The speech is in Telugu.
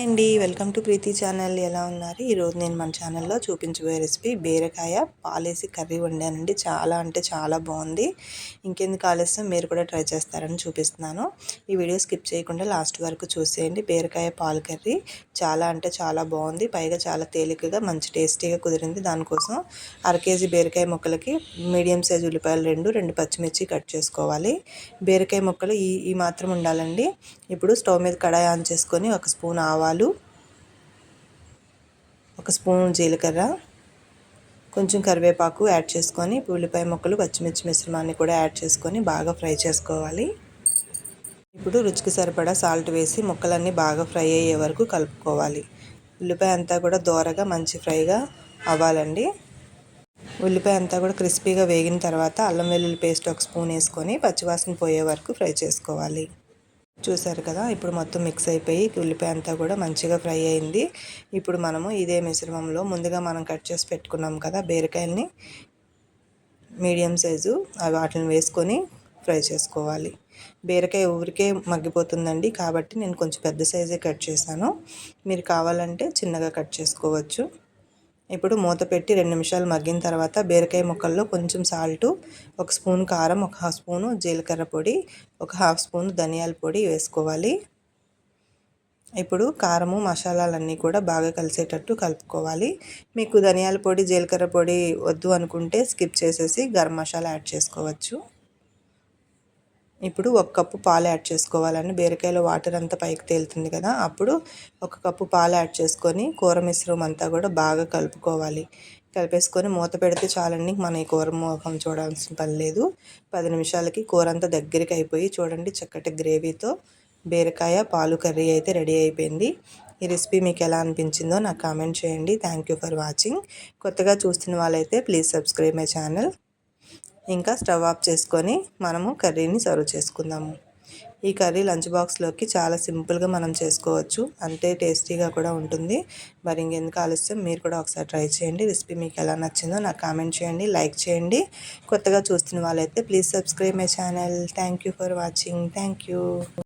అండి. Welcome to Preethi channel. ఎలా ఉన్నారు? ఈరోజు నేను మన ఛానల్లో చూపించబోయే రెసిపీ బీరకాయ పాలేసి కర్రీ వండానండి. చాలా అంటే చాలా బాగుంది. ఇంకెందుకు ఆలస్యం? మీరు కూడా ట్రై చేస్తారని చూపిస్తున్నాను. ఈ వీడియో స్కిప్ చేయకుండా లాస్ట్ వరకు చూసేయండి. బీరకాయ పాలు కర్రీ చాలా అంటే చాలా బాగుంది. పైగా చాలా తేలికగా మంచి టేస్టీగా కుదిరింది. దానికోసం అర కేజీ బీరకాయ ముక్కలకి మీడియం సైజ్ ఉల్లిపాయలు రెండు రెండు పచ్చిమిర్చి కట్ చేసుకోవాలి. బీరకాయ ముక్కలు ఈ ఈ మాత్రం ఉండాలండి. ఇప్పుడు స్టవ్ మీద కడాయి ఆన్ చేసుకొని ఒక స్పూన్ ఆవాలు ఆవాలు ఒక స్పూన్ జీలకర్ర కొంచెం కరివేపాకు యాడ్ చేసుకొని ఉల్లిపాయ ముక్కలు పచ్చిమిర్చి మిశ్రమాన్ని కూడా యాడ్ చేసుకొని బాగా ఫ్రై చేసుకోవాలి. ఇప్పుడు రుచికి సరిపడా సాల్ట్ వేసి ముక్కలన్నీ బాగా ఫ్రై అయ్యే వరకు కలుపుకోవాలి. ఉల్లిపాయ అంతా కూడా దోరగా మంచి ఫ్రైగా అవ్వాలండి. ఉల్లిపాయ అంతా కూడా క్రిస్పీగా వేగిన తర్వాత అల్లం వెల్లుల్లి పేస్ట్ ఒక స్పూన్ వేసుకొని పచ్చివాసన పోయే వరకు ఫ్రై చేసుకోవాలి. చూసారు కదా ఇప్పుడు మొత్తం మిక్స్ అయిపోయి ఉల్లిపాయ అంతా కూడా మంచిగా ఫ్రై అయింది. ఇప్పుడు మనము ఇదే మిశ్రమంలో ముందుగా మనం కట్ చేసి పెట్టుకున్నాం కదా బీరకాయల్ని మీడియం సైజు వాటిని వేసుకొని ఫ్రై చేసుకోవాలి. బీరకాయ ఊరికే మగ్గిపోతుందండి కాబట్టి నేను కొంచెం పెద్ద సైజే కట్ చేశాను. మీరు కావాలంటే చిన్నగా కట్ చేసుకోవచ్చు. ఇప్పుడు మూత పెట్టి రెండు నిమిషాలు మగ్గిన తర్వాత బీరకాయ ముక్కల్లో కొంచెం సాల్టు ఒక స్పూన్ కారం ఒక హాఫ్ స్పూను జీలకర్ర పొడి ఒక హాఫ్ స్పూన్ ధనియాల పొడి వేసుకోవాలి. ఇప్పుడు కారము మసాలాలన్నీ కూడా బాగా కలిసేటట్టు కలుపుకోవాలి. మీకు ధనియాల పొడి జీలకర్ర పొడి వద్దు అనుకుంటే స్కిప్ చేసేసి గరం మసాలా యాడ్ చేసుకోవచ్చు. ఇప్పుడు ఒక కప్పు పాలు యాడ్ చేసుకోవాలండి. బీరకాయలో వాటర్ అంతా పైకి తేలుతుంది కదా అప్పుడు ఒక కప్పు పాలు యాడ్ చేసుకొని కూర మిశ్రమం అంతా కూడా బాగా కలుపుకోవాలి. కలిపేసుకొని మూత పెడితే చాలండి మన ఈ కూర ముఖం చూడాల్సిన పని లేదు. పది నిమిషాలకి కూర అంతా దగ్గరికి అయిపోయి చూడండి చక్కటి గ్రేవీతో బీరకాయ పాలు కర్రీ అయితే రెడీ అయిపోయింది. ఈ రెసిపీ మీకు ఎలా అనిపించిందో నాకు కామెంట్ చేయండి. Thank for watching. కొత్తగా చూస్తున్న వాళ్ళైతే ప్లీజ్ సబ్స్క్రైబ్ మై ఛానల్. ఇంకా స్టవ్ ఆఫ్ చేసుకొని మనము కర్రీని సర్వ్ చేసుకుందాము. ఈ కర్రీ లంచ్ బాక్స్లోకి చాలా సింపుల్గా మనం చేసుకోవచ్చు. అంతే టేస్టీగా కూడా ఉంటుంది. మరి ఇంకెందుకు ఆలస్యం? మీరు కూడా ఒకసారి ట్రై చేయండి. రెసిపీ మీకు ఎలా నచ్చిందో నాకు కామెంట్ చేయండి లైక్ చేయండి. కొత్తగా చూస్తున్న వాళ్ళైతే please subscribe my channel. Thank for watching. Thank